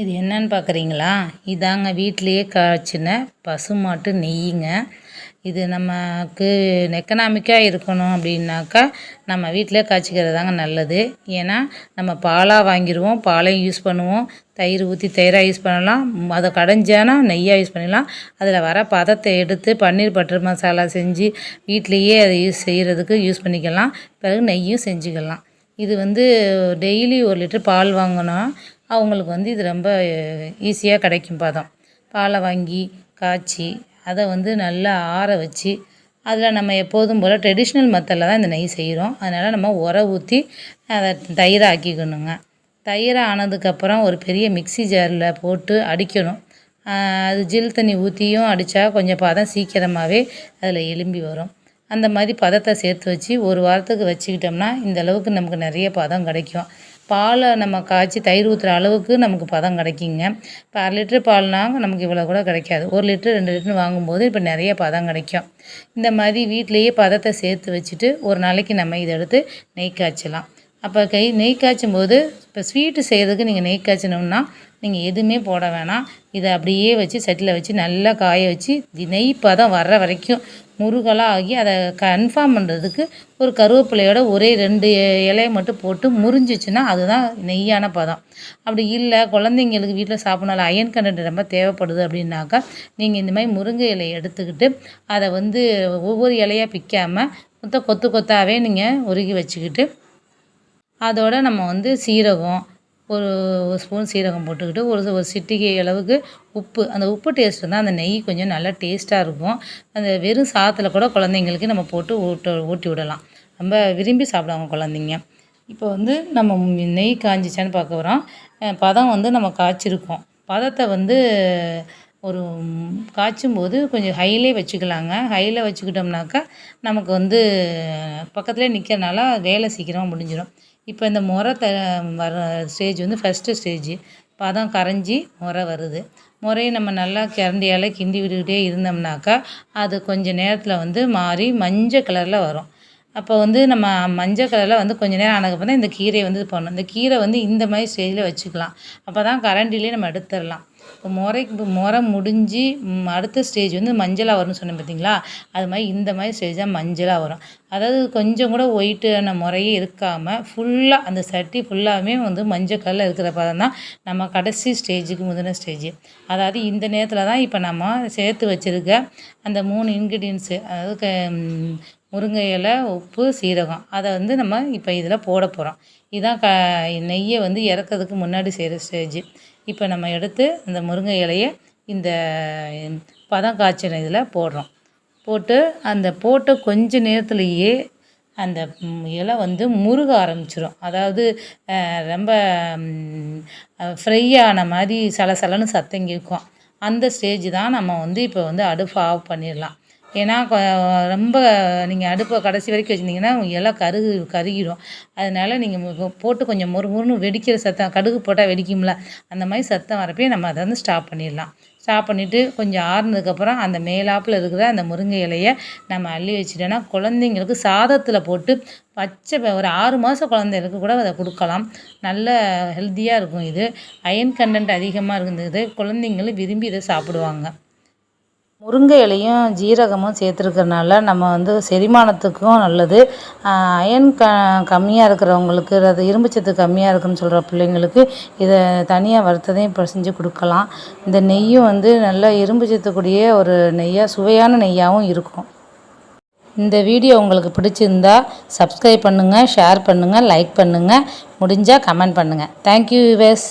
இது என்னன்னு பார்க்குறீங்களா இதாங்க வீட்டிலையே காய்ச்சின பசுமாட்டு நெய்யுங்க இது நமக்கு எக்கனாமிக்காக இருக்கணும் அப்படின்னாக்கா நம்ம வீட்டிலே காய்ச்சிக்கிறது தாங்க நல்லது. ஏன்னா நம்ம பாலாக வாங்கிடுவோம் பாலையும் யூஸ் பண்ணுவோம். தயிர் ஊற்றி தயிராக யூஸ் பண்ணலாம். அதை கடைஞ்சானா நெய்யாக யூஸ் பண்ணிடலாம் அதில் வர பதத்தை எடுத்து பன்னீர் பட்டர் மசாலா செஞ்சு வீட்டிலையே அதை யூஸ் செய்கிறதுக்கு யூஸ் பண்ணிக்கலாம். பிறகு நெய்யும் செஞ்சுக்கலாம். இது வந்து டெய்லி ஒரு லிட்டர் பால் வாங்கினா அவங்களுக்கு வந்து இது ரொம்ப ஈஸியாக கிடைக்கும் பதம். பாலை வாங்கி காய்ச்சி அதை வந்து நல்லா ஆற வச்சு அதில் நம்ம எப்போதும் போல் ட்ரெடிஷ்னல் மெத்தடில் தான் இந்த நெய் செய்கிறோம் அதனால் நம்ம உர ஊற்றி அதை தயிரை ஆக்கிக்கணுங்க. தயிரை ஆனதுக்கப்புறம் ஒரு பெரிய மிக்சி ஜாரில் போட்டு அடிக்கணும். அது ஜில் தண்ணி ஊற்றியும் அடித்தா கொஞ்சம் பதம் சீக்கிரமாகவே அதில் எலும்பி வரும். அந்த மாதிரி பதத்தை சேர்த்து வச்சு ஒரு வாரத்துக்கு வச்சுக்கிட்டோம்னா இந்த அளவுக்கு நமக்கு நிறைய பதம் கிடைக்கும். பாலை நம்ம காய்ச்சி தயிர் ஊற்றுற அளவுக்கு நமக்கு பதம் கிடைக்குங்க. இப்போ அரை லிட்ரு பால்னால் நமக்கு இவ்வளோ கூட கிடைக்காது. ஒரு லிட்ரு ரெண்டு லிட்ரு வாங்கும்போது இப்போ நிறைய பதம் கிடைக்கும். இந்த மாதிரி வீட்டிலையே பதத்தை சேர்த்து வச்சுட்டு ஒரு நாளைக்கு நம்ம இதை எடுத்து நெய் காய்ச்சலாம். அப்போ கை நெய் காய்ச்சும் போது இப்போ ஸ்வீட்டு செய்கிறதுக்கு நீங்கள் நெய் காய்ச்சணும்னா நீங்கள் எதுவுமே போட வேணாம். இதை அப்படியே வச்சு சட்டியில் வச்சு நல்லா காய வச்சு நெய் பதம் வர்ற வரைக்கும் முருகலாக ஆகி அதை கன்ஃபார்ம் பண்ணுறதுக்கு ஒரு கருவேப்பிலையோட ஒரே ரெண்டு இலையை மட்டும் போட்டு முறிஞ்சிச்சுன்னா அதுதான் நெய்யான பதம். அப்படி இல்லை குழந்தைங்களுக்கு வீட்டில் சாப்பிட்னால அயன் கண்டென்ட் ரொம்ப தேவைப்படுது அப்படின்னாக்கா நீங்கள் இந்த மாதிரி முருங்கை இலையை எடுத்துக்கிட்டு அதை வந்து ஒவ்வொரு இலையாக பிக்காமல் மொத்தம் கொத்து கொத்தாவே நீங்கள் உருகி வச்சுக்கிட்டு அதோட நம்ம வந்து சீரகம் ஒரு ஒரு ஸ்பூன் சீரகம் போட்டுக்கிட்டு ஒரு ஒரு சிட்டிகை அளவுக்கு உப்பு. அந்த உப்பு டேஸ்ட் தான் அந்த நெய் கொஞ்சம் நல்லா டேஸ்ட்டாக இருக்கும். அந்த வெறும் சாதத்தில் கூட குழந்தைங்களுக்கு நம்ம போட்டு ஊட்ட ஊட்டி விடலாம். ரொம்ப விரும்பி சாப்பிடுவாங்க குழந்தைங்க. இப்போ வந்து நம்ம நெய் காஞ்சிச்சான்னு பார்க்க வரோம் பதம் வந்து நம்ம காய்ச்சிருக்கோம். பதத்தை வந்து ஒரு காய்ச்சும் போது கொஞ்சம் ஹையிலே வச்சுக்கலாங்க. ஹையில் வச்சுக்கிட்டோம்னாக்கா நமக்கு வந்து பக்கத்துலேயே நிற்கிறனால வேலை சீக்கிரமாக முடிஞ்சிடும் இப்போ இந்த முறை த வர ஸ்டேஜ் வந்து ஃபஸ்ட்டு ஸ்டேஜு பதம் கரைஞ்சி முறை வருது. முறையை நம்ம நல்லா கரண்டியால் கிண்டி விட்டுக்கிட்டே இருந்தோம்னாக்கா அது கொஞ்சம் நேரத்தில் வந்து மாறி மஞ்சள் கலரில் வரும். அப்போ வந்து நம்ம மஞ்சள் கலரில் வந்து கொஞ்சம் நேரம் ஆனதுக்கப்புறம் தான் இந்த கீரையை வந்து போடணும் இந்த கீரை வந்து இந்த மாதிரி ஸ்டேஜில் வச்சுக்கலாம். அப்போ தான் கரண்டிலே நம்ம எடுத்துடலாம். இப்போ முறைக்கு இப்போ முறை முடிஞ்சு அடுத்த ஸ்டேஜ் வந்து மஞ்சளாக வரும்னு சொன்னேன் பார்த்தீங்களா? அது மாதிரி இந்த மாதிரி ஸ்டேஜ் தான் மஞ்சளாக வரும். அதாவது கொஞ்சம் கூட ஒயிட்டான முறையே இருக்காமல் ஃபுல்லாக அந்த சட்டி ஃபுல்லாகவே வந்து மஞ்சள் கலரில் இருக்கிற பதம் தான் நம்ம கடைசி ஸ்டேஜுக்கு முந்தின ஸ்டேஜ் அதாவது இந்த நேரத்தில் தான் இப்போ நம்ம சேர்த்து வச்சுருக்க அந்த மூணு இன்க்ரீடியன்ஸு அதாவது க முருங்கை இலை உப்பு சீரகம். அதை வந்து நம்ம இப்போ இதில் போட போகிறோம் இதுதான் க நெய்யை வந்து இறக்கிறதுக்கு முன்னாடி செய்கிற ஸ்டேஜ் இப்போ நம்ம எடுத்து அந்த முருங்கை இலையை இந்த பதம் காய்ச்சின இதில் போடுறோம். போட்டு அந்த போட்ட கொஞ்ச நேரத்துலேயே அந்த இலை வந்து முருக ஆரம்பிச்சிடும் அதாவது ரொம்ப ஃப்ரை ஆன மாதிரி சலசலன்னு சத்தம் இருக்கும் அந்த ஸ்டேஜ் தான் நம்ம வந்து இப்போ வந்து அடுப்பு ஆஃப் பண்ணிடலாம். ஏன்னா ரொம்ப நீங்கள் அடுப்பை கடைசி வரைக்கும் வச்சுருந்தீங்கன்னா எல்லாம் கருகு கருகிடும். அதனால் நீங்கள் போட்டு கொஞ்சம் மொறு மொறுன்னு வெடிக்கிற சத்தம் கடுகு போட்டால் வெடிக்கும்ல அந்த மாதிரி சத்தம் வரப்பே நம்ம அதை வந்து ஸ்டாப் பண்ணிடலாம். ஸ்டாப் பண்ணிவிட்டு கொஞ்சம் ஆறுனதுக்கப்புறம் அந்த மேலாப்பில் இருக்கிற அந்த முருங்கை இலையை நம்ம அள்ளி வச்சுட்டோன்னா குழந்தைங்களுக்கு சாதத்தில் போட்டு பச்சை ஒரு ஆறு மாத குழந்தைகளுக்கு கூட அதை கொடுக்கலாம். நல்ல ஹெல்த்தியாக இருக்கும் இது. அயன் கண்டென்ட் அதிகமாக இருக்குது குழந்தைங்களும் விரும்பி இதை சாப்பிடுவாங்க. முருங்கை இலையும் ஜீரகமும் சேர்த்துருக்கறனால நம்ம வந்து செரிமானத்துக்கும் நல்லது. அயன் க கம்மியாக இருக்கிறவங்களுக்கு அது இரும்புச்சத்து கம்மியாக இருக்குன்னு சொல்கிற பிள்ளைங்களுக்கு இதை தனியாக வறுத்ததையும் இப்போ செஞ்சு கொடுக்கலாம். இந்த நெய்யும் வந்து நல்லா இரும்புச்சத்து கூடிய ஒரு நெய்யாக சுவையான நெய்யாகவும் இருக்கும். இந்த வீடியோ உங்களுக்கு பிடிச்சிருந்தா சப்ஸ்கிரைப் பண்ணுங்கள் ஷேர் பண்ணுங்கள் லைக் பண்ணுங்கள் முடிஞ்சால் கமெண்ட் பண்ணுங்கள் தேங்க்யூ யூவர்ஸ்